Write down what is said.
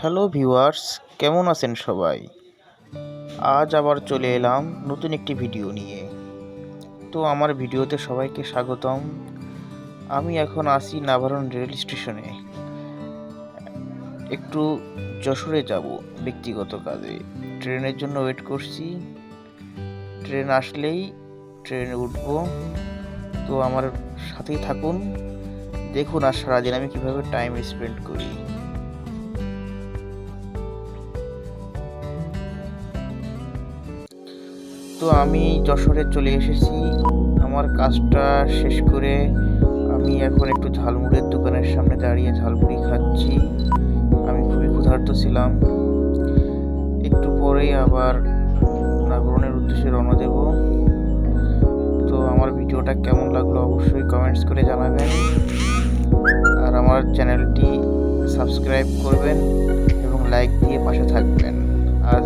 Hello viewers, কেমন আছেন সবাই? আজ আবার চলে এলাম নতুন একটি ভিডিও নিয়ে। তো আমার ভিডিওতে সবাইকে স্বাগতম। আমি এখন আসি নাভারণ রেল স্টেশনে। একটু যশোরে যাব ব্যক্তিগত কাজে। ট্রেনের জন্য ওয়েট করছি। ট্রেন আসলেই ট্রেনে উঠবো। তো আমার সাথেই থাকুন। দেখুন আর সারাদিন আমি কীভাবে টাইম স্পেন্ড করি। তো আমি যশোরে চলে এসেছি। আমার কাজটা শেষ করে আমি এখন একটু ঝালমুড়ির দোকানের সামনে দাঁড়িয়ে ঝালমুড়ি খাচ্ছি। আমি খুবই ক্ষুধার্ত ছিলাম। একটু পরেই আবার নাগরণের উদ্দেশ্যে রওনা দেব। তো আমার ভিডিওটা কেমন লাগল অবশ্যই কমেন্টস করে জানাবেন। আর আমার চ্যানেলটি সাবস্ক্রাইব করবেন এবং লাইক দিয়ে পাশে থাকবেন। আজ